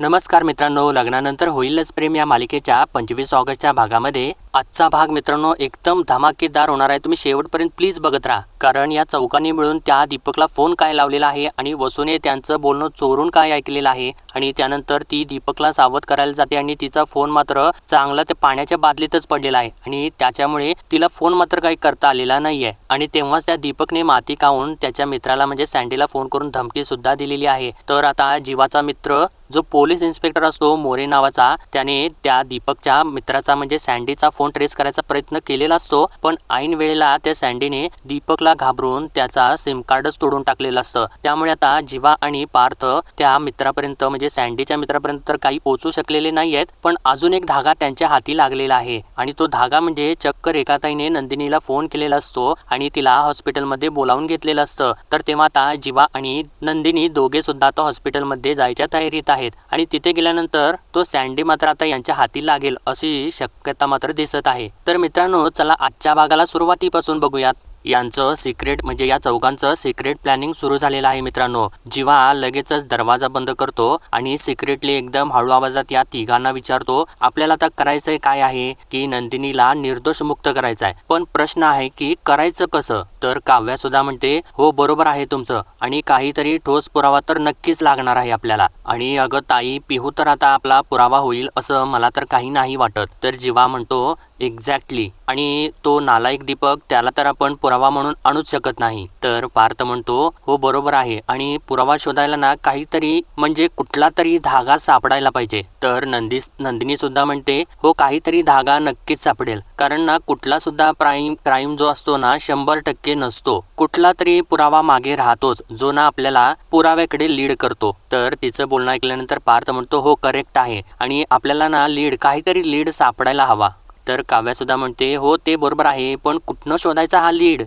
नमस्कार मित्रांनो लग्नानंतर होईलच प्रेम या मालिकेच्या पंचवीस ऑगस्टच्या भागामध्ये. आजचा भाग मित्रांनो एकदम धमाकेदार होणार आहे. तुम्ही शेवटपर्यंत प्लीज बघत राहा. कारण या चौकांनी मिळून त्या दीपकला फोन काय लावलेला आहे आणि वसूने त्यांचं बोलणं चोरून काय ऐकलेलं आहे? आणि त्यानंतर ती दीपकला सावध करायला जाते आणि तिचा फोन मात्र चांगला ते पाण्याच्या बादलीतच पडलेला आहे. आणि त्याच्यामुळे तिला फोन मात्र काही करता आलेला नाहीये. आणि तेव्हाच त्या दीपकने माती खाऊन त्याच्या मित्राला म्हणजे सँडीला फोन करून धमकी सुद्धा दिलेली आहे. तर आता जीवाचा मित्र जो पोलीस इन्स्पेक्टर असतो मोरे नावाचा त्याने त्या दीपकच्या मित्राचा म्हणजे सँडीचा फोन ट्रेस करायचा प्रयत्न केलेला असतो. पण ऐन वेळेला त्या सँडीने दीपकला घाबरून त्याचा सिम कार्डच तोडून टाकलेलं असतं. त्यामुळे आता जीवा आणि पार्थ त्या मित्रापर्यंत म्हणजे म्हणजे सँडीच्या मित्रापर्यंत तर काही पोहोचू शकलेले नाही आहेत पण अजून एक धागा त्यांच्या हाती लागलेला आहे. आणि तो धागा म्हणजे चक्क रेखाताईने नंदिनीला फोन केलेला असतो आणि तिला हॉस्पिटलमध्ये बोलावून घेतलेलं असतं. तर तेव्हा आता जीवा आणि नंदिनी दोघे सुद्धा आता हॉस्पिटलमध्ये जायच्या तयारीत आहेत. आणि तिथे गेल्यानंतर तो सँडी मात्र आता यांच्या हाती लागेल अशी शक्यता मात्र दिसत आहे. तर मित्रांनो चला आजच्या भागाला सुरुवातीपासून बघूयात. यांचं सिक्रेट म्हणजे या चौघांचं सिक्रेट प्लॅनिंग सुरू झालेलं आहे मित्रांनो. जीवा लगेचच दरवाजा बंद करतो आणि सिक्रेटली एकदम हळू आवाजात या तिघांना विचारतो आपल्याला आता करायचंय काय आहे? की नंदिनीला निर्दोष मुक्त करायचा आहे पण प्रश्न आहे की करायचं कसं? तर काव्या सुद्धा म्हणते हो बरोबर आहे तुमचं आणि काहीतरी ठोस पुरावा तर नक्कीच लागणार आहे आपल्याला. आणि अगं ताई पिहू तर आता आपला पुरावा होईल असं मला तर काही नाही वाटत. तर जीवा म्हणतो एक्झॅक्टली आणि तो नालायक दीपक त्याला तर आपण पुरावा म्हणून आणूच शकत नाही. तर पार्थ म्हणतो हो बरोबर आहे. आणि पुरावा शोधायला ना काहीतरी म्हणजे कुठला तरी धागा सापडायला पाहिजे. तर नंदी नंदिनी सुद्धा म्हणते हो काहीतरी धागा नक्कीच सापडेल. कारण ना कुठला सुद्धा प्राईम क्राईम जो असतो ना शंभर टक्के नसतो. कुठला तरी पुरावा मागे राहतोच जो ना आपल्याला पुराव्याकडे लीड करतो. तर तिचं बोलणं ऐकल्यानंतर पार्थ म्हणतो हो करेक्ट आहे. आणि आपल्याला ना लीड काहीतरी लीड सापडायला हवा. तर काव्यासुद्धा म्हणते हो ते बरोबर आहे पण कुठनं शोधायचा हा लीड?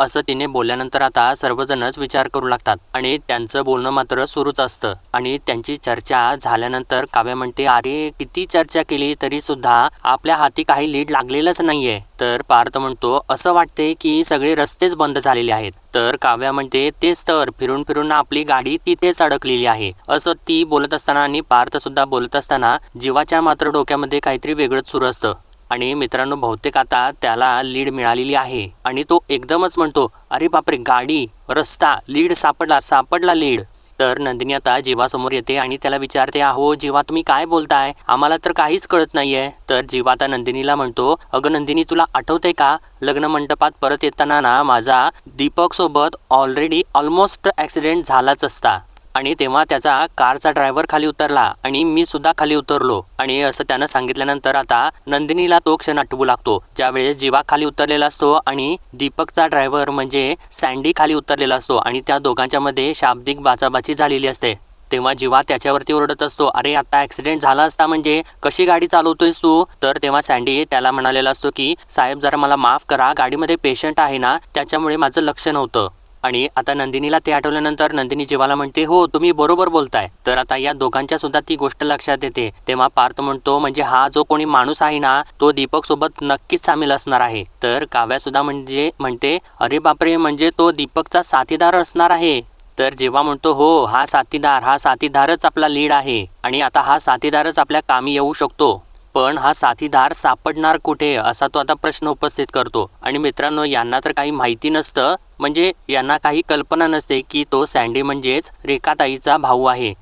असं तिने बोलल्यानंतर आता सर्वजणच विचार करू लागतात आणि त्यांचं बोलणं मात्र सुरूच असतं. आणि त्यांची चर्चा झाल्यानंतर काव्या म्हणते अरे किती चर्चा केली तरी सुद्धा आपल्या हाती काही लीड लागलेलंच नाहीये. तर पार्थ म्हणतो असं वाटते की सगळे रस्तेच बंद झालेले आहेत. तर काव्या म्हणते तेच तर फिरून फिरून आपली गाडी तिथेच अडकलेली आहे. असं ती बोलत असताना आणि पार्थ सुद्धा बोलत असताना जीवाच्या मात्र डोक्यामध्ये काहीतरी वेगळंच सुरू असतं. आणि मित्रांनो बहुतेक आता त्याला लीड मिळालेली आहे. आणि तो एकदमच म्हणतो अरे बापरे गाडी रस्ता लीड सापडला सापडला लीड तर नंदिनी आता जीवासमोर येते आणि त्याला विचारते अहो जीवा तुम्ही काय बोलताय? आम्हाला तर काहीच कळत नाहीये. तर जीवा आता नंदिनीला म्हणतो अगं नंदिनी तुला आठवते का? लग्न मंडपात परत येताना ना माझा दीपक सोबत ऑलरेडी ऑलमोस्ट ऍक्सिडेंट झालाच असता. आणि तेव्हा त्याचा कारचा ड्रायव्हर खाली उतरला आणि मी सुद्धा खाली उतरलो. आणि असं त्यानं सांगितल्यानंतर आता नंदिनीला तो क्षण आठवू लागतो. ज्यावेळेस जीवा खाली उतरलेला असतो आणि दीपकचा ड्रायव्हर म्हणजे सँडी खाली उतरलेला असतो आणि त्या दोघांच्या मध्ये शाब्दिक बाचाबाची झालेली असते. तेव्हा जीवा त्याच्यावरती ओरडत असतो अरे आता ऍक्सिडेंट झाला असता म्हणजे कशी गाडी चालवतोयस तू? तर तेव्हा सँडी त्याला म्हणालेला असतो की साहेब जरा मला माफ करा गाडीमध्ये पेशंट आहे ना त्याच्यामुळे माझं लक्ष नव्हतं. आणि आता नंदिनीला ते आठवल्यानंतर नंदिनी जीवाला म्हणते हो तुम्ही बरोबर बोलताय. तर आता या दोघांच्या सुद्धा ती गोष्ट लक्षात येते. तेव्हा पार्थ म्हणतो म्हणजे हा जो कोणी माणूस आहे ना तो दीपक सोबत नक्कीच सामील असणार आहे. तर काव्या सुद्धा म्हणजे म्हणते अरे बापरे म्हणजे तो दीपकचा साथीदार असणार आहे. तर जेव्हा म्हणतो हो हा साथीदार हा साथीदारच आपला लीड आहे. आणि आता हा साथीदारच आपल्या कामी येऊ शकतो. पण हा साथीदार सापडणार कुठे असा तो आता प्रश्न उपस्थित करतो. आणि मित्रांनो यांना तर काही माहिती नसतं म्हणजे यांना काही कल्पना नसते की तो सँडी म्हणजेच रेखाताईचा भाऊ आहे.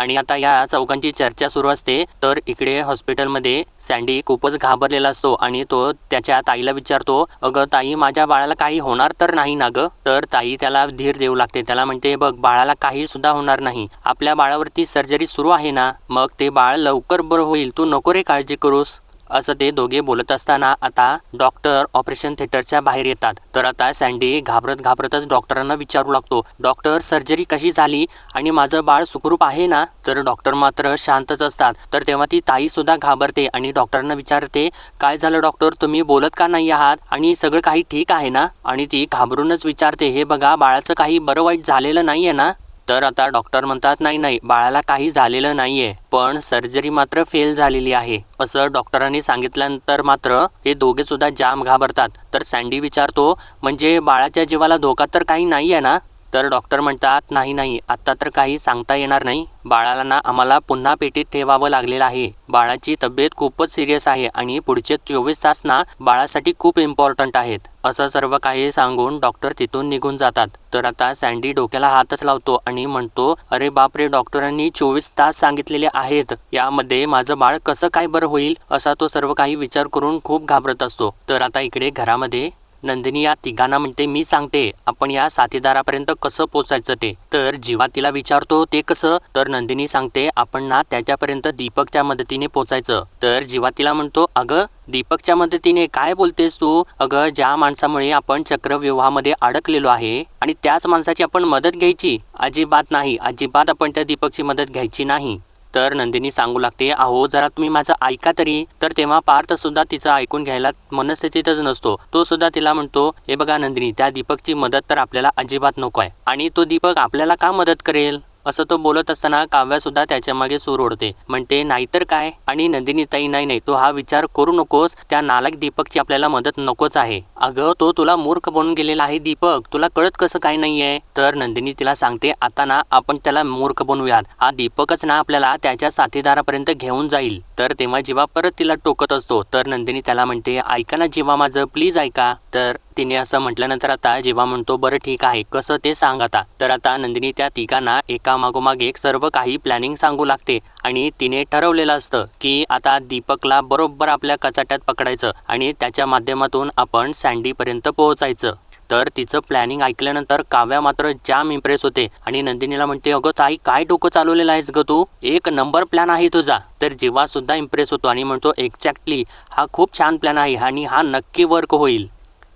आणि आता या चौकांची चर्चा सुरू असते. तर इकडे हॉस्पिटलमध्ये सँडी खूपच घाबरलेला असतो आणि तो त्याच्या ताईला विचारतो अगं ताई माझ्या बाळाला काही होणार तर नाही ना गं? तर ताई त्याला धीर देऊ लागते. त्याला म्हणते बघ बाळाला काही सुद्धा होणार नाही. आपल्या बाळावरती सर्जरी सुरू आहे ना? मग ते बाळ लवकर बरं होईल. तू नको रे काळजी करूस. असं ते दोघे बोलत असताना आता डॉक्टर ऑपरेशन थिएटरच्या बाहेर येतात. तर आता सँडी घाबरत घाबरतच डॉक्टरांना विचारू लागतो. डॉक्टर सर्जरी कशी झाली? आणि माझं बाळ सुखरूप आहे ना? तर डॉक्टर मात्र शांतच असतात. तर तेव्हा ती ताई सुद्धा घाबरते आणि डॉक्टरांना विचारते काय झालं डॉक्टर? तुम्ही बोलत का नाही आहात? आणि सगळं काही ठीक आहे ना? आणि ती घाबरूनच विचारते हे बघा बाळाचं काही बरं वाईट झालेलं नाहीये ना? तर आता डॉक्टर म्हणतात नाही नाही बाळाला काही झालेलं नाहीये पण सर्जरी मात्र फेल झालेली आहे. असं डॉक्टरांनी सांगितल्यानंतर मात्र हे दोघे सुद्धा जाम घाबरतात. तर सँडी विचारतो म्हणजे बाळाच्या जीवाला धोका तर काही नाहीये ना? तर डॉक्टर म्हणतात नाही नाही आत्ता तर काही सांगता येणार नाही. बाळाला ना आम्हाला पुन्हा पेटीत ठेवावं लागलेलं आहे. बाळाची तब्येत खूपच सिरियस आहे आणि पुढचे चोवीस तास ना बाळासाठी खूप इम्पॉर्टंट आहेत. असं सर्व काही सांगून डॉक्टर तिथून निघून जातात. तर आता सँडी डोक्याला हातच लावतो आणि म्हणतो अरे बापरे डॉक्टरांनी चोवीस तास सांगितलेले आहेत. यामध्ये माझं बाळ कसं काय बरं होईल? असा तो सर्व काही विचार करून खूप घाबरत असतो. तर आता इकडे घरामध्ये नंदिनी या तिघांना म्हणते मी सांगते आपण या साथीदारापर्यंत कसं पोचायचं ते? तर जीवा तिला विचारतो ते कसं? तर नंदिनी सांगते आपण ना त्याच्यापर्यंत दीपकच्या मदतीने पोचायचं. तर जीवा तिला म्हणतो अगं दीपकच्या मदतीने काय बोलतेस तू? अगं ज्या माणसामुळे आपण चक्रव्यूहामध्ये अडकलेलो आहे आणि त्याच माणसाची आपण मदत घ्यायची अजिबात नाही अजिबात आपण त्या दीपकची मदत घ्यायची नाही. तर नंदिनी सांगू लागते अहो जरा तुम्ही माझं ऐका तरी. तर तेव्हा पार्थ सुद्धा तिचं ऐकून घ्यायला मनस्थितीतच नसतो. तो सुद्धा तिला म्हणतो हे बघा नंदिनी त्या दीपकची मदत तर आपल्याला अजिबात नको आहे. आणि तो दीपक आपल्याला का मदत करेल? असं तो बोलत असताना काव्यासुद्धा त्याच्यामागे सूर ओढते. म्हणते नाहीतर काय? आणि नंदिनी ताई नाही नाही तो हा विचार करू नकोस. त्या नालायक दीपकची आपल्याला मदत नकोच आहे. अगं तो तुला मूर्ख बनून गेलेला आहे दीपक. तुला कळत कसं काय नाहीये? तर नंदिनी तिला सांगते आता ना आपण त्याला मूर्ख बनवूयात. हा दीपकच ना आपल्याला त्याच्या साथीदारापर्यंत घेऊन जाईल. तर तेव्हा जीवा परत तिला टोकत असतो तर नंदिनी त्याला म्हणते ऐका ना जीवा माझं प्लीज ऐका. तर तिने असं म्हटल्यानंतर आता जीवा म्हणतो बरं ठीक आहे कसं ते सांग आता. तर आता नंदिनी त्या तिघांना एका मागोमाग एक सर्व काही प्लॅनिंग सांगू लागते. आणि तिने ठरवलेलं असतं की आता दीपकला बरोबर आपल्या कचाट्यात पकडायचं आणि त्याच्या माध्यमातून आपण सँडीपर्यंत पोहोचायचं. तर तिचं प्लॅनिंग ऐकल्यानंतर काव्या मात्र जाम इम्प्रेस होते आणि नंदिनीला म्हणते अगं ताई काय डोकं चालवलेलं आहेस ग तू? एक नंबर प्लॅन आहे तुझा. तर जीवा सुद्धा इम्प्रेस होतो आणि म्हणतो एक्झॅक्टली हा खूप छान प्लॅन आहे आणि हा नक्की वर्क होईल.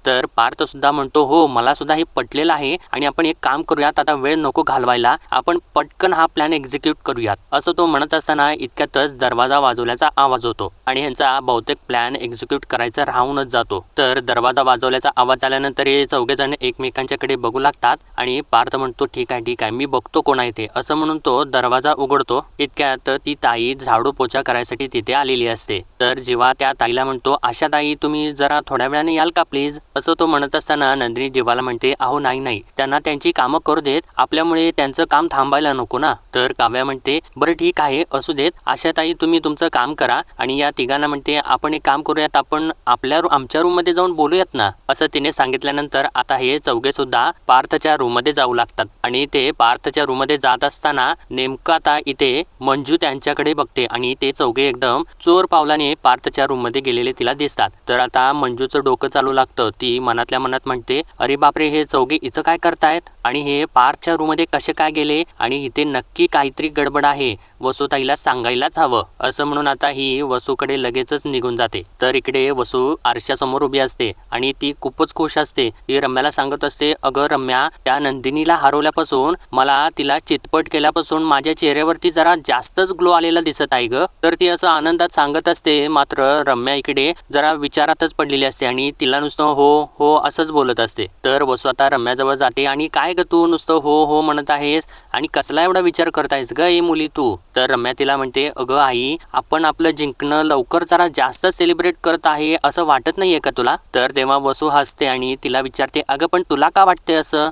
तर पार्थ सुद्धा म्हणतो हो मला सुद्धा हे पटलेलं आहे आणि आपण एक काम करूयात आता वेळ नको घालवायला आपण पटकन हा प्लॅन एक्झिक्यूट करूयात. असं तो म्हणत असताना इतक्यातच दरवाजा वाजवल्याचा आवाज होतो आणि ह्यांचा बहुतेक प्लॅन एक्झिक्यूट करायचा राहूनच जातो. तर दरवाजा वाजवल्याचा आवाज आल्यानंतर हे चौघेजण एकमेकांच्याकडे बघू लागतात आणि पार्थ म्हणतो ठीक आहे ठीक आहे मी बघतो कोण आहे ते असं म्हणून तो दरवाजा उघडतो. इतक्यात ती ताई झाडू पोछा करायसाठी तिथे आलेली असते. तर जेव्हा त्या ताईला म्हणतो आशा ताई तुम्ही जरा थोड्या वेळाने याल का प्लीज असं तो म्हणत असताना नंदिनी जीवाला म्हणते अहो नाही नाही. त्यांना त्यांची कामं करू देत. आपल्यामुळे त्यांचं काम थांबायला नको ना. तर काव्या म्हणते बरं ठीक आहे. असू देत. आशाताई तुम्ही तुमचं काम करा. आणि या तिघांना म्हणते आपण एक काम करूयात. आपण आपल्या आमच्या रूममध्ये जाऊन बोलूयात ना. असं तिने सांगितल्यानंतर आता हे चौघे सुद्धा पार्थच्या रूममध्ये जाऊ लागतात. आणि ते पार्थच्या रूममध्ये जात असताना नेमकं आता इथे मंजू त्यांच्याकडे बघते आणि ते चौघे एकदम चोर पावलाने पार्थच्या रूममध्ये गेलेले तिला दिसतात. तर आता मंजूचं डोकं चालू लागतं. ती मनातल्या मनात म्हणते अरे बापरे हे चौघे इथं काय करतायत? आणि हे पार्थच्या रूममध्ये कसे काय गेले? आणि इथे नक्की काहीतरी गडबड आहे वसुताईला सांगायलाच हवं. असं म्हणून आता ही वसूकडे लगेचच निघून जाते. तर इकडे वसू आरशासमोर उभी असते आणि ती खूपच खुश असते. ती रम्याला सांगत असते अगं रम्या त्या नंदिनीला हरवल्यापासून मला तिला चितपट केल्यापासून माझ्या चेहऱ्यावरती जरा जास्तच ग्लो आलेला दिसत आहे ग. तर ती असं आनंदात सांगत असते मात्र रम्या इकडे जरा विचारातच पडलेली असते आणि तिला नुसतं हो हो, हो असंच बोलत असते. तर वसू आता रम्याजवळ जाते आणि काय ग तू नुसतं हो हो म्हणत आहेस? आणि कसला एवढा विचार करतायस ग ए मुली तू? तर रम्या तिला म्हणते अगं आई आपण आपलं जिंकणं लवकर जरा जास्त सेलिब्रेट करत आहे असं वाटत नाहीये का तुला? तर तेव्हा वसू हसते आणि तिला विचारते अगं पण तुला का वाटते असं?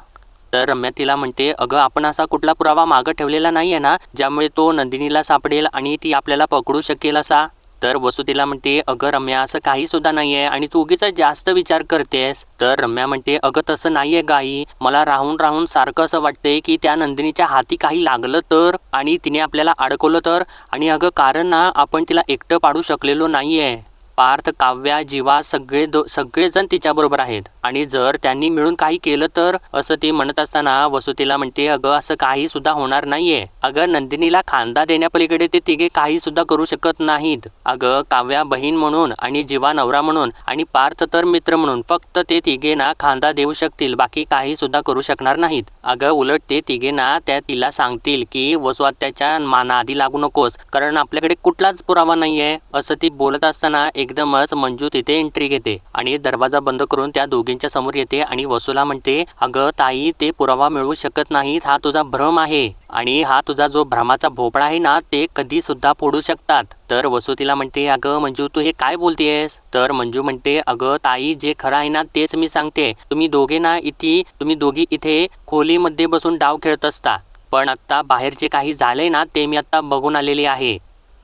तर रम्या तिला म्हणते अगं आपण असा कुठला पुरावा मागं ठेवलेला नाहीये ना ज्यामुळे तो नंदिनीला सापडेल आणि ती आपल्याला पकडू शकेल असा? तर वसू तिला म्हणते अगं रम्या असं काही सुद्धा नाहीये आणि तू उगीच जास्त विचार करतेस. तर रम्या म्हणते अगं तसं नाहीये गाई. मला राहून राहून सारखं असं वाटतंय की त्या नंदिनीच्या हाती काही लागलं तर आणि तिने आपल्याला अडकवलं तर. आणि अगं कारण ना आपण तिला एकटं पाडू शकलेलो नाहीये. पार्थ काव्या जीवा सगळे दो सगळेजण तिच्याबरोबर आहेत. आणि जर त्यांनी मिळून काही केलं तर असं ती म्हणत असताना वसुतीला म्हणते अगं असं काही सुद्धा होणार नाहीये. अगं नंदिनीला खांदा देण्यापलीकडे ते तिघे काही सुद्धा करू शकत नाहीत. अगं काव्या बहीण म्हणून आणि जीवा नवरा म्हणून आणि पार्थ तर मित्र म्हणून फक्त ते तिघे ना खांदा देऊ शकतील बाकी काही सुद्धा करू शकणार नाहीत. अगं उलट ते तिघे ना त्या तिला सांगतील की वसुहत्याच्या माना आधी लागू नकोस कारण आपल्याकडे कुठलाच पुरावा नाहीये. असं ती बोलत असताना एकदमच मंजू तिथे एंट्री घेते आणि दरवाजा बंद करून त्या दोघींच्या समोर येते आणि वसूला म्हणते अगं ताई ते पुरावा मिळवू शकत नाहीत. हा तुझा भ्रम आहे. आणि हा तुझा जो भ्रमाचा भोपळा आहे ना ते कधी सुद्धा फोडू शकतात. तर वसू तिला म्हणते अगं मंजू तू हे काय बोलतेयस? तर मंजू म्हणते अगं ताई जे खरं आहे ना तेच मी सांगते. तुम्ही दोघे ना इथे तुम्ही दोघी इथे खोलीमध्ये बसून डाव खेळत असता. पण आत्ता बाहेर जे काही झालंय ना ते मी आत्ता बघून आलेली आहे.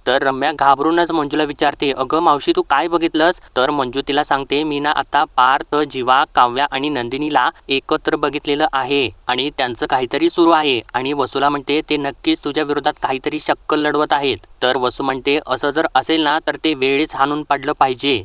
तर रम्या घाबरूनच मंजूला विचारते अगं मावशी तू काय बघितलंस? तर मंजू तिला सांगते मी ना आता पार्थ जीवा काव्या आणि नंदिनीला एकत्र बघितलेलं आहे आणि त्यांचं काहीतरी सुरू आहे. आणि वसुला म्हणते ते नक्कीच तुझ्या विरोधात काहीतरी शक्कल लढवत आहेत. तर वसू म्हणते असं जर असेल ना तर ते वेळीच हाणून पाडलं पाहिजे.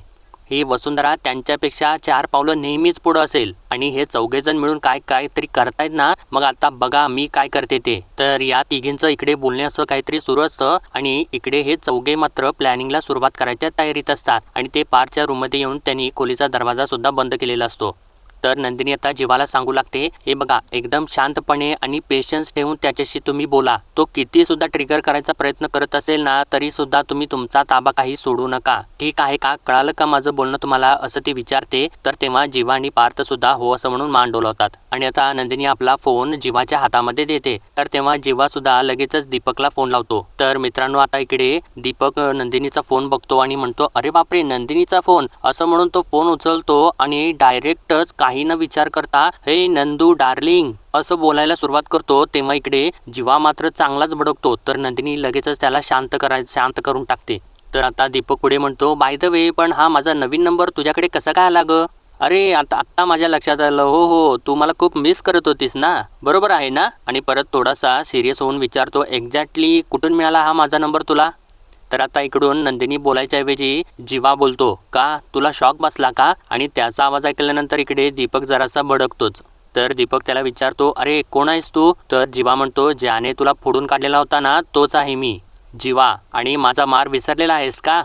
ही वसुंधरा त्यांच्यापेक्षा चार पावलं नेहमीच पुढं असेल. आणि हे चौघेजण मिळून काय काहीतरी करतायत ना? मग आता बघा मी काय करते ते. तर या तिघींचं इकडे बोलणे असं काहीतरी सुरू असतं. आणि इकडे हे चौघे मात्र प्लॅनिंगला सुरुवात करायच्या तयारीत असतात. आणि ते पारच्या रूममध्ये येऊन त्यांनी खोलीचा दरवाजा सुद्धा बंद केलेला असतो. तर नंदिनी आता जीवाला सांगू लागते हे बघा एकदम शांतपणे आणि पेशन्स ठेवून त्याच्याशी तुम्ही बोला. तो किती सुद्धा ट्रिगर करायचा प्रयत्न करत असेल ना तरी सुद्धा तुम्ही तुमचा ताबा काही सोडू नका. ठीक आहे का? कळालं का माझं बोलणं तुम्हाला? असं ती विचारते. तर तेव्हा जीवा आणि पार्थ सुद्धा हो असं म्हणून मान डोलवतात आणि आता नंदिनी आपला फोन जीवाच्या हातामध्ये देते. तर तेव्हा जीवा सुद्धा लगेचच दीपकला फोन लावतो. तर मित्रांनो आता इकडे दीपक नंदिनीचा फोन बघतो आणि म्हणतो अरे बापरे नंदिनीचा फोन असं म्हणून तो फोन उचलतो आणि डायरेक्टच काही न विचार करता हे नंदू डार्लिंग असं बोलायला सुरुवात करतो तेव्हा इकडे जीवा मात्र चांगलाच भडकतो तर नंदिनी लगेचच त्याला शांत कराय शांत करून टाकते. तर आता दीपक पुढे म्हणतो बाय द वे पण हा माझा नवीन नंबर तुझ्याकडे कसा काय आला ग? अरे आता आत्ता माझ्या लक्षात आलं हो हो तू मला खूप मिस करत होतीस ना. बरोबर आहे ना? आणि परत थोडासा सिरियस होऊन विचारतो एक्झॅक्टली कुठून मिळाला हा माझा नंबर तुला? तर आता इकडून नंदिनी बोलायच्या ऐवजी जीवा बोलतो का? तुला शॉक बसला का? आणि त्याचा आवाज ऐकल्यानंतर इकडे दीपक जरासा भडकतोच. तर दीपक त्याला विचारतो अरे कोण आहेस तू? तर जीवा म्हणतो ज्याने तुला फोडून काढलेला होता ना तोच आहे मी. जीवा आणि माझा मार विसरलेला आहेस का?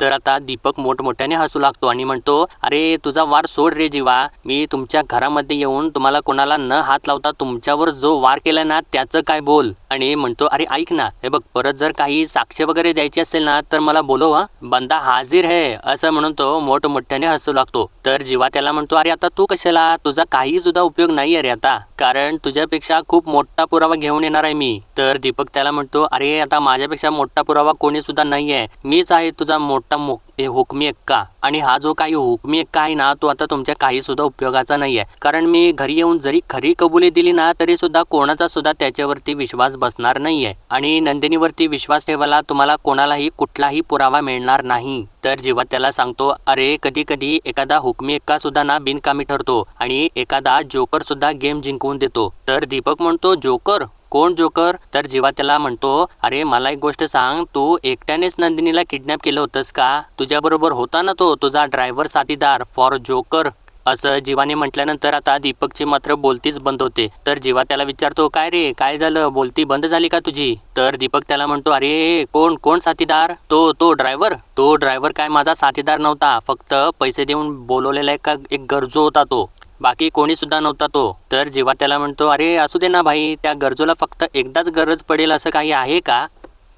तर आता दीपक मोठमोठ्याने हसू लागतो आणि म्हणतो अरे तुझा वार सोड रे जीवा. मी तुमच्या घरामध्ये येऊन तुम्हाला कोणाला न हात लावता तुमच्यावर जो वार केला ना त्याचं काय बोल? आणि म्हणतो अरे ऐक ना हे बघ परत जर काही साक्ष वगैरे द्यायची असेल ना तर मला बोलव बंदा हाजीर है असं म्हणून तो मोठमोठ्याने हसू लागतो. तर जीवा त्याला म्हणतो अरे आता तू कशाला? तुझा काही सुद्धा उपयोग नाही अरे आता कारण तुझ्यापेक्षा खूप मोठा पुरावा घेऊन येणार आहे मी. तर दीपक त्याला म्हणतो अरे आता माझ्यापेक्षा मोठा पुरावा कोणी सुद्धा नाही आहे मीच आहे तुझा मोठा मो हे हुकमी एक्का आणि हा जो काही हुकमी एक्का आहे ना तो आता तुमच्या काही सुद्धा उपयोगाचा नाही आहे कारण मी घरी येऊन जरी खरी कबुली दिली ना तरी सुद्धा कोणाचा सुद्धा त्याच्यावरती विश्वास बसणार नाहीये. आणि नंदिनीवरती विश्वास ठेवायला तुम्हाला कोणालाही कुठलाही पुरावा मिळणार नाही. तर जेव्हा त्याला सांगतो अरे कधी कधी एखादा हुकमी एक्का सुद्धा ना बिनकामी ठरतो आणि एखादा जोकर सुद्धा गेम जिंकवून देतो. तर दीपक म्हणतो जोकर कोण जोकर? तर जेव्हा त्याला म्हणतो अरे मला एक गोष्ट सांग तू एकट्यानेच नंदिनीला किडनॅप केलं होतंस का? तुझ्याबरोबर होता ना तो तुझा ड्रायव्हर साथीदार फॉर जोकर असं जीवाने म्हटल्यानंतर आता दीपकची मात्र बोलतीच बंद होते. तर जीवा त्याला विचारतो काय रे काय झालं? बोलती बंद झाली का तुझी? तर दीपक त्याला म्हणतो अरे कोण कोण साथीदार? तो तो ड्रायव्हर तो ड्रायव्हर काय माझा साथीदार नव्हता फक्त पैसे देऊन बोलवलेला एक एक गरजू होता तो. बाकी कोणी सुद्धा नव्हता तो. तर जेव्हा त्याला म्हणतो अरे असू दे ना भाई त्या गरजूला फक्त एकदाच गरज पडेल असं काही आहे का?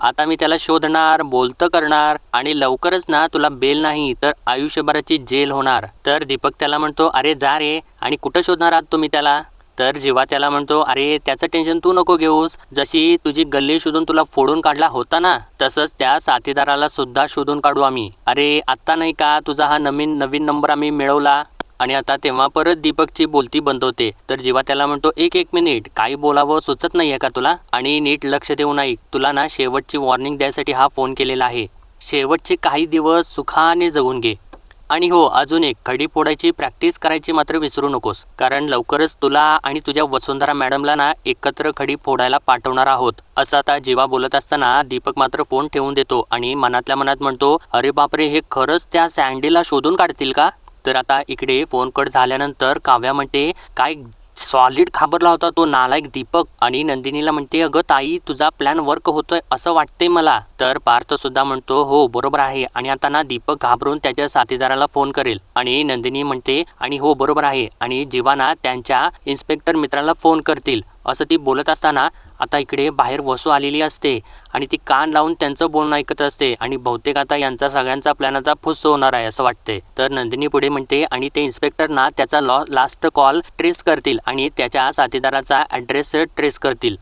आता मी त्याला शोधणार बोलतं करणार आणि लवकरच ना तुला बेल नाही तर आयुष्यभराची जेल होणार. तर दीपक त्याला म्हणतो अरे जा रे आणि कुठं शोधणार आहात तुम्ही त्याला? तर जेव्हा त्याला म्हणतो अरे त्याचं टेन्शन तू नको घेऊस. जशी तुझी गल्ली शोधून तुला फोडून काढला होता ना तसंच त्या साथीदाराला सुद्धा शोधून काढू आम्ही. अरे आत्ता नाही का तुझा हा नवीन नवीन नंबर आम्ही मिळवला? आणि आता तेव्हा परत दीपकची बोलती बंद होते. तर जेव्हा त्याला म्हणतो एक एक मिनिट काही बोलावं सुचत नाहीये का तुला? आणि नीट लक्ष देऊन ऐक तुला ना शेवटची वॉर्निंग द्यायसाठी हा फोन केलेला आहे. शेवटचे काही दिवस सुखाने जगून घे. आणि हो अजून एक खडी फोडायची प्रॅक्टिस करायची मात्र विसरू नकोस. कारण लवकरच तुला आणि तुझ्या वसुंधरा मॅडमला ना एकत्र खडी फोडायला पाठवणार आहोत. असं आता जीवा बोलत असताना दीपक मात्र फोन ठेवून देतो आणि मनातल्या मनात म्हणतो अरे बापरे हे खरंच त्या सँडीला शोधून काढतील का? तर आता इकडे फोन कट झाल्यानंतर काव्या म्हणते काय सॉलिड खाबरला होता तो नालायक दीपक. आणि नंदिनीला म्हणते अगं ताई तुझा प्लॅन वर्क होतोय असं वाटतंय मला. तर पार्थ सुद्धा म्हणतो हो बरोबर आहे. आणि आता ना दीपक घाबरून त्याच्या साथीदाराला फोन करेल. आणि नंदिनी म्हणते आणि हो बरोबर आहे. आणि जीवाना त्यांच्या इन्स्पेक्टर मित्राला फोन करतील. असं ती बोलत असताना आता इकडे बाहेर वसू आलेली असते आणि ती कान लावून त्यांचं बोलणं ऐकत असते आणि बहुतेक आता यांचा सगळ्यांचा प्लॅन आता फुस होणार आहे असं वाटते तर नंदिनी पुढे म्हणते आणि ते इन्स्पेक्टरना त्याचा लॉ लास्ट कॉल ट्रेस करतील आणि त्याच्या साथीदाराचा ॲड्रेस ट्रेस करतील.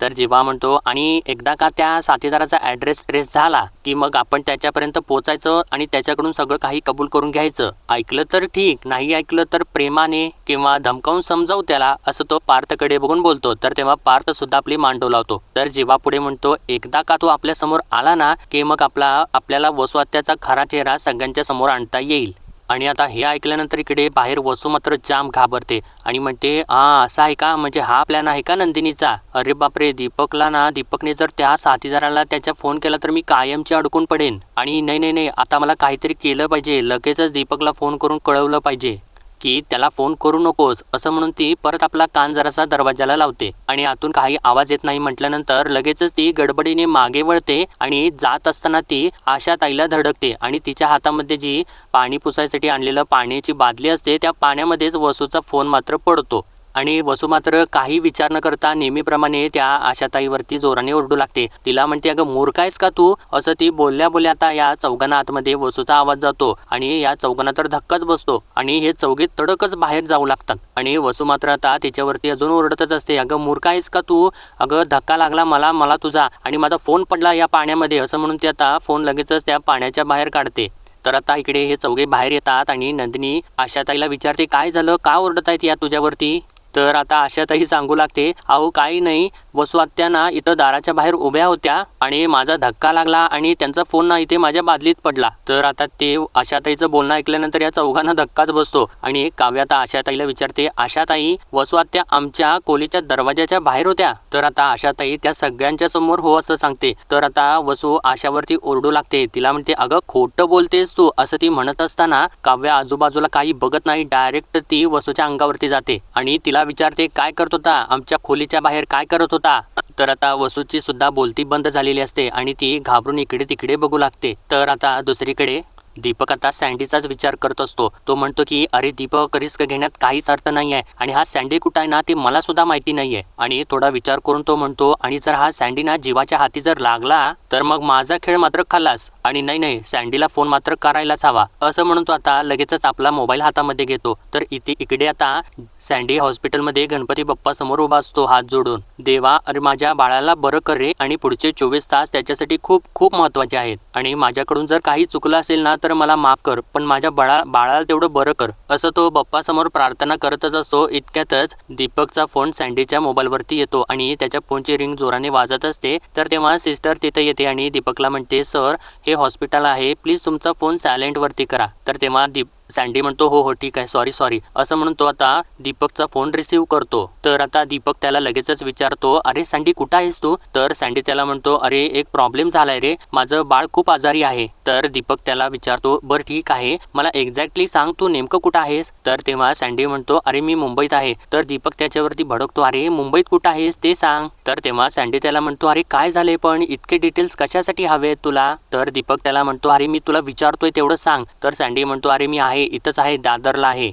तर जेव्हा म्हणतो आणि एकदा का त्या साथीदाराचा ॲड्रेस ट्रेस झाला की मग आपण त्याच्यापर्यंत पोचायचं आणि त्याच्याकडून सगळं काही कबूल करून घ्यायचं? ऐकलं तर ठीक नाही ऐकलं तर प्रेमाने किंवा धमकावून समजावू त्याला असं तो पार्थकडे बघून बोलतो. तर तेव्हा पार्थ सुद्धा आपली मांडव लावतो. तर जेव्हा पुढे म्हणतो एकदा का तो आपल्यासमोर आला ना की मग आपला आपल्याला वसवात्याचा खरा चेहरा सगळ्यांच्या समोर आणता येईल. आणि आता हे ऐकल्यानंतर इकडे बाहेर वसू मात्र जाम घाबरते. आणि म्हणते हा असा आहे का? म्हणजे हा प्लॅन आहे का नंदिनीचा? अरे बापरे दीपकला ना दीपकने जर त्या साथीदाराला त्याच्या फोन केला तर मी कायमची अडकून पडेन. आणि नाही नाही नाही आता मला काहीतरी केलं पाहिजे. लगेचच दीपकला फोन करून कळवलं पाहिजे. की त्याला फोन करू नकोस असं म्हणून ती परत आपला कान जरासा दरवाजाला लावते आणि आतून काही आवाज येत नाही म्हटल्यानंतर लगेचच ती गडबडीने मागे वळते आणि जात असताना ती आशा ताईला धडकते आणि तिच्या हातामध्ये जी पाणी पुसायसाठी आणलेलं पाण्याची बादली असते त्या पाण्यामध्येच वसूचा फोन मात्र पडतो. आणि वसू मात्र काही विचार न करता नेहमीप्रमाणे त्या आशाताईवरती जोराने ओरडू लागते. तिला म्हणते अगं मूर्ख आहेस का तू? असं ती बोलल्या बोलल्या आता या चौघांना आतमध्ये वसूचा आवाज जातो आणि या चौघांना तर धक्काच बसतो आणि हे चौघे तडकच बाहेर जाऊ लागतात. आणि वसू मात्र आता तिच्यावरती अजून ओरडतच असते अगं मूर्ख आहेस का तू? अगं धक्का लागला मला मला तुझा आणि माझा फोन पडला या पाण्यामध्ये. असं म्हणून ती आता फोन लगेचच त्या पाण्याच्या बाहेर काढते. तर आता इकडे हे चौघे बाहेर येतात आणि नंदिनी आशाताईला विचारते काय झालं? का ओरडत आहेत या तुझ्यावरती? तर आता आशाताई सांगू लागते अहो काही नाही. वसू ना इथं दाराच्या बाहेर उभ्या होत्या आणि माझा धक्का लागला आणि त्यांचा फोन ना इथे माझ्या बादलीत पडला. तर आता ते आशाताईचं बोलणं ऐकल्यानंतर या चौघांना धक्काच बसतो. आणि काव्य आता आशाताईला विचारते आशाताई वसू आमच्या खोलीच्या दरवाजाच्या बाहेर होत्या? तर आता आशाताई त्या सगळ्यांच्या समोर हो असं सांगते. तर आता वसू आशावरती ओरडू लागते. तिला म्हणते अगं खोटं बोलतेस तू असं ती म्हणत असताना काव्या आजूबाजूला काही बघत नाही. डायरेक्ट ती वसूच्या अंगावरती जाते आणि तिला विचारते काय करत होता? आमच्या खोलीच्या बाहेर काय करत होता? तर आता वसूची सुद्धा बोलती बंद झालेली असते आणि ती घाबरून इकडे तिकडे बघू लागते. तर आता दुसरीकडे दीपक आता सँडीचाच विचार करत असतो. तो म्हणतो की अरे दीपक रिस्क घेण्यात काहीच अर्थ नाही आहे आणि हा सँडी कुठं आहे ना ते मला सुद्धा माहिती नाही आहे आणि थोडा विचार करून तो म्हणतो आणि जर हा सँडी ना जीवाच्या हाती जर लागला तर मग माझा खेळ मात्र खालास. आणि नाही नाही सँडीला फोन मात्र करायलाच हवा. असं म्हणून तो आता लगेचच आपला मोबाईल हातामध्ये घेतो. तर इथे इकडे आता सँडी हॉस्पिटलमध्ये गणपती बाप्पा समोर उभा असतो हात जोडून. देवा अरे माझ्या बाळाला बरं कर रे आणि पुढचे चोवीस तास त्याच्यासाठी खूप खूप महत्त्वाचे आहेत. आणि माझ्याकडून जर काही चुकलं असेल ना तर तर मला माफ कर पण माझ्या बाळा बाळाला तेवढं बरं कर. असं तो बाप्पा समोर प्रार्थना करतच असतो इतक्यातच दीपकचा फोन सँडीच्या मोबाईलवरती येतो आणि त्याच्या फोनची रिंग जोराने वाजत असते. तर तेव्हा सिस्टर तिथे येते आणि दीपकला म्हणते सर हे हॉस्पिटल आहे. प्लीज तुमचा फोन सायलेंटवरती करा. तर तेव्हा दीप सँडी म्हणतो हो हो ठीक आहे सॉरी सॉरी असं म्हणून तो आता दीपकचा फोन रिसीव्ह करतो. तर आता दीपक त्याला लगेचच विचारतो अरे सँडी कुठं आहेस तू? तर सँडी त्याला म्हणतो अरे एक प्रॉब्लेम झालाय रे. माझं बाळ खूप आजारी आहे. तर दीपक त्याला विचारतो बरं ठीक आहे. मला एक्झॅक्टली सांग तू नेमकं कुठं आहेस? तर तेव्हा सँडी म्हणतो अरे मी मुंबईत आहे. तर दीपक त्याच्यावरती भडकतो अरे मुंबईत कुठं आहेस? ते सांग. तर तेव्हा सँडी त्याला म्हणतो अरे काय झाले पण? इतके डिटेल्स कशासाठी हवे तुला? तर दीपक त्याला म्हणतो अरे मी तुला विचारतोय तेवढं सांग. तर सँडी म्हणतो अरे मी आहे इथंच आहे दादरला आहे.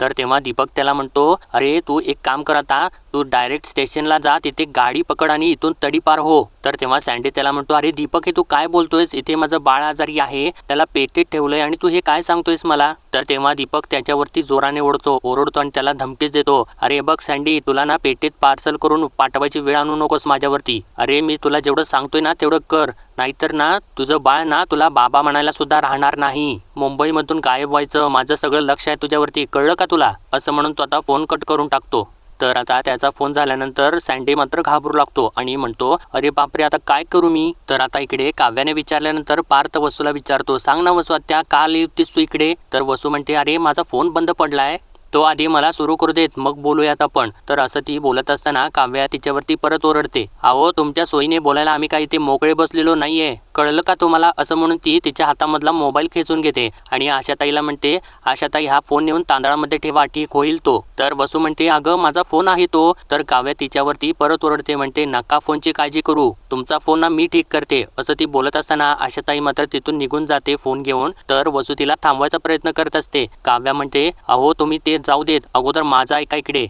तर तेव्हा दीपक त्याला म्हणतो अरे तू एक काम कर आता तू डायरेक्ट स्टेशनला जा तिथे गाडी पकड आणि इथून तडीपार हो. तर तेव्हा सँडी त्याला म्हणतो अरे दीपक हे तू काय बोलतोयस? इथे माझं बाळ आजारी आहे. त्याला पेटीत ठेवलंय आणि तू हे काय सांगतोयस मला? तर तेव्हा दीपक त्याच्यावरती जोराने ओढतो ओरडतो आणि त्याला धमकीच देतो. अरे बघ सँडी तुला ना पेटीत पार्सल करून पाठवायची वेळ आणू नकोस माझ्यावरती. अरे मी तुला जेवढं सांगतोय ना तेवढं कर. नाहीतर ना तुझं बाळ ना तुला बाबा म्हणायला सुद्धा राहणार नाही. मुंबईमधून गायब व्हायचं माझं सगळं लक्ष आहे तुझ्यावरती. कळलं का तुला? असं म्हणून तो आता फोन कट करून टाकतो. तर आता त्याचा फोन झाल्यानंतर सँडी मात्र घाबरू लागतो आणि म्हणतो अरे बापरे आता काय करू मी? तर आता इकडे काव्याने विचारल्यानंतर पार्थ वसूला विचारतो सांग ना वसू त्या का लिहितेस तू इकडे? तर वसू म्हणते अरे माझा फोन बंद पडलाय. तो आधी मला सुरू करू देत मग बोलूयात आपण. तर असं ती बोलत असताना काव्या तिच्यावरती परत ओरडते अहो तुमच्या सोयीने बोलायला आम्ही काही ते मोकळे बसलेलो नाहीये. कळलं का तुम्हाला? असं म्हणून ती तिच्या हातामधला मोबाईल खेचून घेते आणि आशाताईला म्हणते आशाताई हा फोन नेऊन तांदळामध्ये ठेवा ठीक होईल तो. तर वसू म्हणते अगं माझा फोन आहे तो. तर काव्या तिच्यावरती परत ओरडते म्हणते नका फोनची काळजी करू. तुमचा फोन ना मी ठीक करते. असं ती बोलत असताना आशाताई मात्र तिथून निघून जाते फोन घेऊन. तर वसू तिला थांबवायचा प्रयत्न करत असते. काव्या म्हणते अहो तुम्ही ते जाऊ देत. अगोदर माझा ऐका इकडे.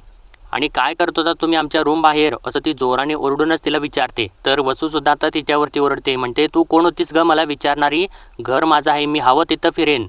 आणि काय करत होता तुम्ही आमच्या रूम बाहेर? असं ती जोराने ओरडूनच तिला विचारते. तर वसू सुद्धा आता तिच्यावरती ओरडते. म्हणते तू कोण होतीस ग? मला विचारणारी. घर माझं आहे. मी हवं तिथं फिरेन.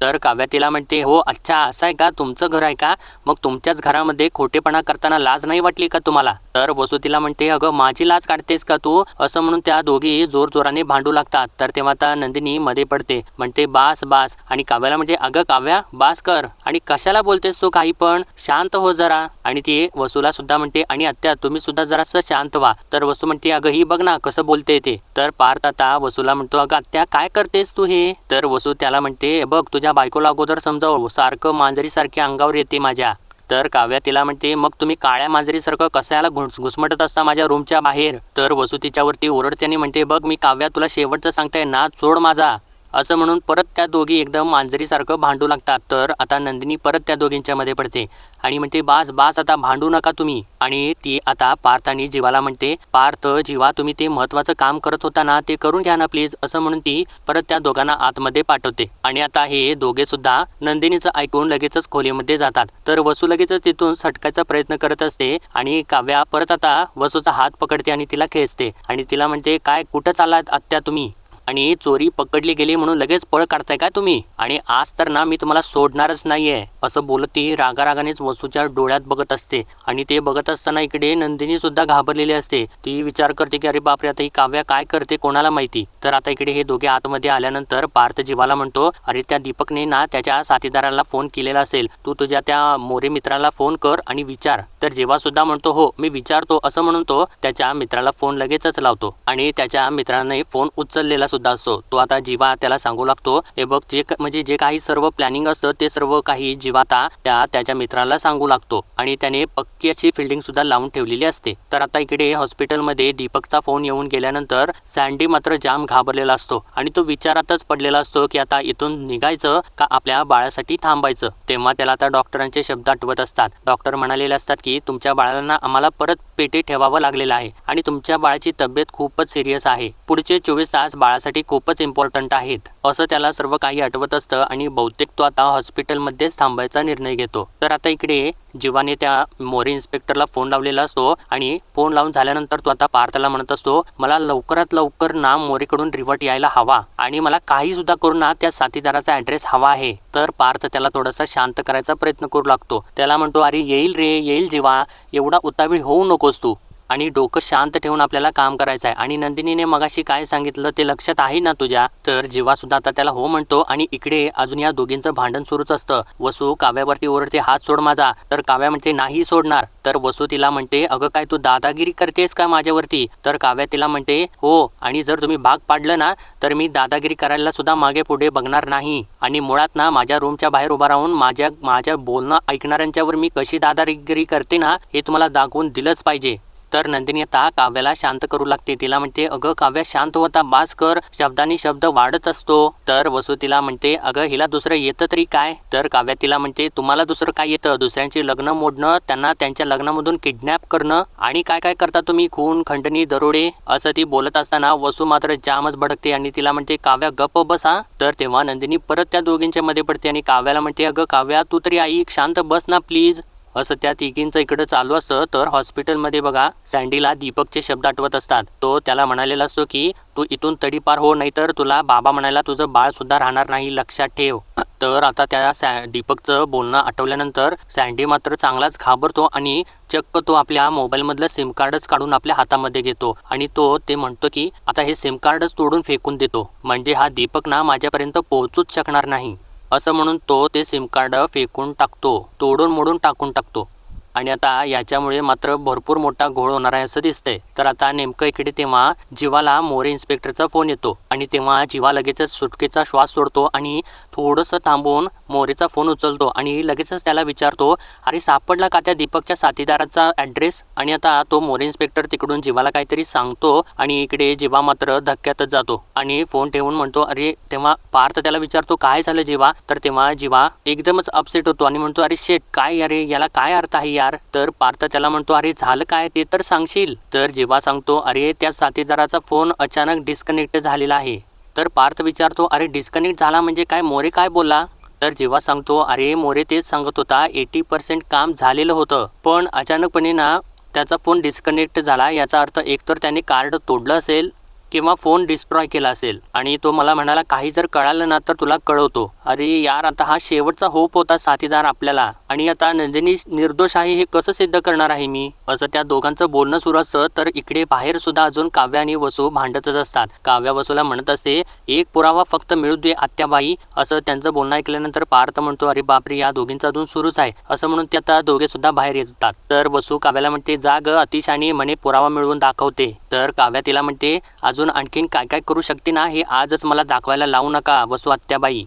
तर काव्या तिला म्हणते हो अच्छा असं आहे का? तुमचं घर आहे का? मग तुमच्याच घरामध्ये खोटेपणा करताना लाज नाही वाटली का तुम्हाला? तर वसू तिला म्हणते अगं माझी लाज काढतेस का तू? असं म्हणून त्या दोघी जोर जोराने भांडू लागतात. तर तेव्हा आता नंदिनी मध्ये पडते. म्हणते बास बास. आणि काव्याला म्हणते अगं काव्या बास कर. आणि कशाला बोलतेस तू काही पण? शांत हो जरा. आणि ती वसूला सुद्धा म्हणते आणि आत्या तुम्ही सुद्धा जरासं शांत व्हा. तर वसू म्हणते अगं ही बघ ना कसं बोलते ते. तर पार्थ आता वसूला म्हणतो अगं आत्या काय करतेस तू हे? तर वसू त्याला म्हणते बघ तुझ्या बायकोला अगोदर समजाव. सारखं मांजरीसारखी अंगावर येते माझ्या. तर काव्या तिला म्हणते मग तुम्ही काळ्या मांजरीसारखं कशाला घुस घुसमटत असता माझ्या रूमच्या बाहेर? तर वसुतीच्यावरती ओरडत्याने म्हणते बघ मी काव्या तुला शेवटचं सांगताय ना सोड माझा. असं म्हणून परत त्या दोघी एकदम मांजरीसारखं भांडू लागतात. तर आता नंदिनी परत त्या दोघींच्या मध्ये पडते. आणि म्हणते बास बास आता भांडू नका तुम्ही. आणि ती आता पार्थ आणि जीवाला म्हणते पार्थ जीवा तुम्ही ते महत्वाचं काम करत होता ना ते करून घ्या ना प्लीज असं म्हणून ती परत त्या दोघांना आतमध्ये पाठवते. आणि आता हे दोघे सुद्धा नंदिनीचं ऐकून लगेचच खोलीमध्ये जातात. तर वसू लगेचच तिथून सटकायचा प्रयत्न करत असते आणि काव्या परत आता वसूचा हात पकडते आणि तिला खेचते. आणि तिला म्हणते काय कुठं चाललात आत्या तुम्ही? आणि चोरी पकडली गेली म्हणून लगेच पळ काढताय का तुम्ही? आणि आज तर ना मी तुम्हाला सोडणारच नाहीये असं बोलत ती रागारागानेच वसूच्या डोळ्यात बघत असते. आणि ते बघत असताना इकडे नंदिनी सुद्धा घाबरलेली असते. ती विचार करते की अरे बापरे आता ही काव्या काय करते कोणाला माहिती? तर आता इकडे हे दोघे आतमध्ये आल्यानंतर पार्थ जीवाला म्हणतो अरे त्या दीपकने ना त्याच्या साथीदाराला फोन केलेला असेल. तू तुझ्या त्या मोरे मित्राला फोन कर आणि विचार. तर जेव्हा सुद्धा म्हणतो हो मी विचारतो असं म्हणून तो त्याच्या मित्राला फोन लगेचच लावतो. आणि त्याच्या मित्राने फोन उचललेला सुद्धा असतो. तो आता जीवा त्याला सांगू लागतो. हे बघ जे म्हणजे जे काही सर्व प्लॅनिंग असतं ते सर्व काही जीवाता त्या त्याच्या मित्राला सांगू लागतो. आणि त्याने पक्की अशी फिल्डिंग सुद्धा लावून ठेवलेली असते. तर आता इकडे हॉस्पिटलमध्ये दीपकचा फोन येऊन गेल्यानंतर सँडी मात्र जाम घाबरलेला असतो. आणि तो विचारातच पडलेला असतो की आता इथून निघायचं का आपल्या बाळासाठी थांबायचं? तेव्हा त्याला आता डॉक्टरांचे शब्द आठवत असतात. डॉक्टर म्हणालेले असतात की तुमच्या बाळांना आम्हाला परत पेटी ठेवावं लागलेलं आहे. आणि तुमच्या बाळाची तब्येत खूपच सिरियस आहे. पुढचे चोवीस तास बाळा त्यासाठी खूपच इम्पॉर्टंट आहेत. असं त्याला सर्व काही आठवत असतं आणि बहुतेक तो आता हॉस्पिटलमध्येच थांबायचा निर्णय घेतो. तर आता इकडे जीवाने त्या मोरे इन्स्पेक्टरला फोन लावलेला असतो आणि फोन लावून झाल्यानंतर तो आता पार्थला म्हणत असतो मला लवकरात लवकर ना मोरेकडून रिवर्ट यायला हवा आणि मला काही सुद्धा करून ना त्या साथीदाराचा ऍड्रेस हवा आहे. तर पार्थ त्याला थोडासा शांत करायचा प्रयत्न करू लागतो. त्याला म्हणतो अरे येईल रे येईल जीवा एवढा उतावीळ होऊ नकोस तू. आणि डोकं शांत ठेवून आपल्याला काम करायचं आहे. आणि नंदिनीने मगाशी काय सांगितलं ते लक्षात आहे ना तुझ्या? तर जीवा सुद्धा आता त्याला हो म्हणतो आणि इकडे अजून या दोघींचं भांडण सुरूच असतं. वसू काव्यावरती ओरडते हात सोड माझा. तर काव्या म्हणते नाही सोडणार. तर वसू तिला म्हणते अगं काय तू दादागिरी करतेस का माझ्यावरती? तर काव्या तिला म्हणते हो आणि जर तुम्ही भाग पाडलं ना तर मी दादागिरी करायला सुद्धा मागे पुढे बघणार नाही. आणि मुळात ना माझ्या रूमच्या बाहेर उभा राहून माझ्या माझ्या बोलणं ऐकणाऱ्यांच्यावर मी कशी दादागिरी करते ना हे तुम्हाला दाखवून दिलंच पाहिजे. तर नंदिनी आता काव्याला शांत करू लागते. तिला म्हणते अगं काव्या शांत होता बास कर. शब्दानी शब्द वाढत असतो. तर वसू तिला म्हणते अगं हिला दुसरं येतं तरी काय? तर काव्या तिला म्हणते तुम्हाला दुसरं काय येतं? दुसऱ्यांची लग्न मोडणं त्यांना त्यांच्या लग्नामधून किडनॅप करणं आणि काय काय करता तुम्ही? खून खंडणी दरोडे? असं ती बोलत असताना वसू मात्र जामच भडकते आणि तिला म्हणते काव्या गप्प बसा तर तेव्हा नंदिनी परत त्या दोघींच्या मध्ये पडते आणि काव्याला म्हणते अगं काव्या तू तरी आई शांत बस ना प्लीज. असं त्या तिघींचं इकडं चालू असतं तर हॉस्पिटलमध्ये बघा सँडीला दीपकचे शब्द आठवत असतात. तो त्याला म्हणालेला असतो की तू इथून तडीपार हो नाहीतर तुला बाबा म्हणायला तुझं बाळ सुद्धा राहणार नाही लक्षात ठेव. तर आता त्या सॅ दीपकचं बोलणं आठवल्यानंतर सँडी मात्र चांगलाच घाबरतो आणि चक्क तो आपल्या मोबाईलमधलं सिम कार्डच काढून आपल्या हातामध्ये घेतो. आणि तो ते म्हणतो की आता हे सिम कार्डच तोडून फेकून देतो. म्हणजे हा दीपक ना माझ्यापर्यंत पोहोचूच शकणार नाही. असं म्हणून तो ते सिम कार्ड फेकून टाकतो. तोडून मोडून टाकून टाकतो. आणि आता याच्यामुळे मात्र भरपूर मोठा घोळ होणार आहे असं दिसतंय. तर आता नेमकं इकडे तेव्हा जीवाला मोरे इन्स्पेक्टरचा फोन येतो. आणि तेव्हा जीवा लगेचच सुटकेचा श्वास सोडतो आणि थोडंसं थांबून मोरेचा फोन उचलतो आणि लगेचच त्याला विचारतो अरे सापडला का त्या दीपकच्या साथीदाराचा ॲड्रेस आणि आता तो मोरे इन्स्पेक्टर तिकडून जीवाला काहीतरी सांगतो आणि इकडे जीवा मात्र धक्क्यातच जातो आणि फोन ठेवून म्हणतो अरे तेव्हा पार्थ त्याला विचारतो काय झालं जीवा? तर तेव्हा जीवा एकदमच अपसेट होतो आणि म्हणतो अरे शेट काय अरे याला काय अर्थ आहे यार? तर पार्थ त्याला म्हणतो अरे झालं काय? ते तर सांगशील. तर जीवा सांगतो अरे त्या साथीदाराचा फोन अचानक डिस्कनेक्ट झालेला आहे. तर पार्थ विचारतो अरे डिस्कनेक्ट झाला म्हणजे काय? मोरे काय बोलला? तर जेव्हा सांगतो अरे मोरे तेच सांगत होता एटी पर्सेंट काम झालेलं होतं. पण अचानकपणे ना त्याचा फोन डिस्कनेक्ट झाला. याचा अर्थ एकतर त्याने कार्ड तोडलं असेल किंवा फोन डिस्ट्रॉय केला असेल. आणि तो मला म्हणाला काही जर कळालं ना तर तुला कळवतो. अरे यार आता हा शेवटचा होप होता साथीदार आपल्याला. आणि आता नंदिनी निर्दोष आहे हे कसं सिद्ध करणार आहे मी? असं त्या दोघांचं बोलणं सुरू असतं तर इकडे बाहेर सुद्धा अजून काव्य आणि वसू भांडतच असतात. काव्या वसूला म्हणत असते एक पुरावा फक्त मिळू दे आत्याबाई. असं त्यांचं बोलणं ऐकल्यानंतर पार्थ म्हणतो अरे बापरे या दोघींचा अजून सुरूच आहे. असं म्हणून ते आता दोघे सुद्धा बाहेर येतात. तर वसू काव्याला म्हणते जा ग अतिशानी म्हणे पुरावा मिळवून दाखवते. तर काव्या तिला म्हणते अजून आणखीन काय काय करू शकते ना हे आजच मला दाखवायला लावू नका वसू आत्याबाई.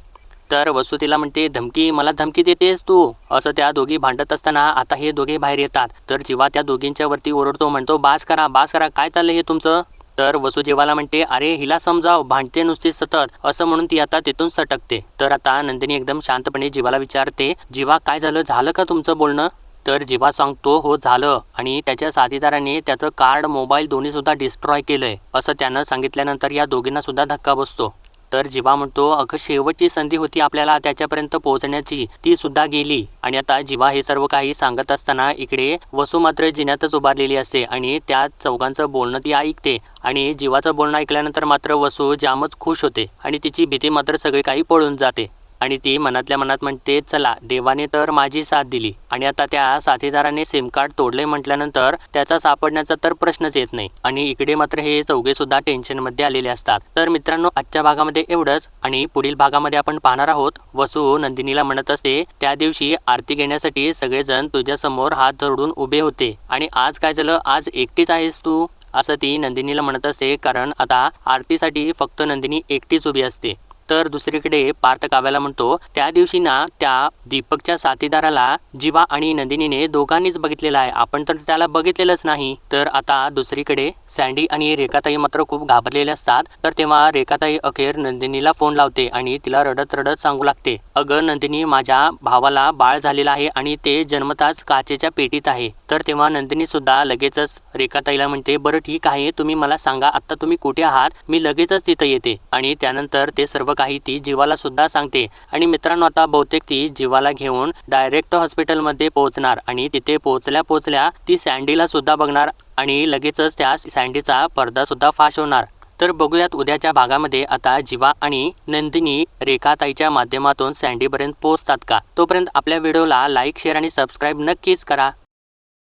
तर वसू तिला म्हणते धमकी मला धमकी देतेस तू. असं त्या दोघी भांडत असताना आता हे दोघे बाहेर येतात. तर जेव्हा त्या दोघींच्या वरती ओरडतो म्हणतो बास करा बास करा काय चाललंय हे तुमचं? तर वसू म्हणते अरे हिला समजाव भांडते नुसती सतत. असं म्हणून ती आता तिथून सटकते. तर आता नंदिनी एकदम शांतपणे जीवाला विचारते जीवा काय झालं? झालं का तुमचं बोलणं? तर जीवा सांगतो हो झालं. आणि त्याच्या साथीदाराने त्याचं कार्ड मोबाईल दोन्ही सुद्धा डिस्ट्रॉय केलंय असं त्यानं सांगितल्यानंतर या दोघींना सुद्धा धक्का बसतो. तर जीवा म्हणतो अगं शेवटची संधी होती आपल्याला त्याच्यापर्यंत पोहोचण्याची. ती सुद्धा गेली. आणि आता जीवा हे सर्व काही सांगत असताना इकडे वसू मात्र जिन्यातच उभारलेली असते आणि त्या चौघांचं बोलणं ती ऐकते. आणि जीवाचं बोलणं ऐकल्यानंतर मात्र वसू जामच खुश होते आणि तिची भीती मात्र सगळी काही पळून जाते. आणि ती मनातल्या मनात म्हणते चला देवाने तर माझी साथ दिली आणि आता त्या साथीदाराने सिम कार्ड तोडले म्हटल्यानंतर त्याचा सापडण्याचा तर प्रश्नच येत नाही आणि इकडे मात्र हे चौघे सुद्धा टेन्शनमध्ये आलेले असतात. तर मित्रांनो आजच्या भागामध्ये एवढंच आणि पुढील भागामध्ये आपण पाहणार आहोत. वसू नंदिनीला म्हणत असते त्या दिवशी आरती घेण्यासाठी सगळेजण तुझ्या समोर हात धरून उभे होते आणि आज काय झालं? आज एकटीच आहेस तू? असं ती नंदिनीला म्हणत असते कारण आता आरतीसाठी फक्त नंदिनी एकटीच उभी असते. तर दुसरीकडे पार्थ काव्याला म्हणतो त्या दिवशी ना त्या दीपकच्या साथीदाराला जीवा आणि नंदिनीने दोघांनीच बघितलेला आहे. आपण तर त्याला बघितलेलंच नाही. तर आता दुसरीकडे सँडी आणि रेखाताई मात्र खूप घाबरलेले असतात. तर तेव्हा रेखाताई अखेर नंदिनीला फोन लावते आणि तिला रडत रडत सांगू लागते अगं नंदिनी माझ्या भावाला बाळ झालेला आहे आणि ते जन्मताच काचेच्या पेटीत आहे. तर तेव्हा नंदिनी सुद्धा लगेचच रेखाताईला म्हणते बरं ठीक आहे. तुम्ही मला सांगा आता तुम्ही कुठे आहात? मी लगेचच तिथं येते. आणि त्यानंतर ते सर्व काही ती जीवाला सुद्धा सांगते. आणि मित्रांनो आता बहुतेक ती जीवाला घेऊन डायरेक्ट हॉस्पिटलमध्ये पोहोचणार आणि तिथे पोहोचल्या पोहोचल्या ती सँडीला सुद्धा बघणार आणि लगेचच त्या सँडीचा पडदा सुद्धा फाश होणार. तर बघूयात उद्याच्या भागामध्ये आता जीवा आणि नंदिनी रेखाताईच्या माध्यमातून सँडीपर्यंत पोहोचतात का? तोपर्यंत आपल्या व्हिडिओला लाईक शेअर आणि सबस्क्राईब नक्कीच करा.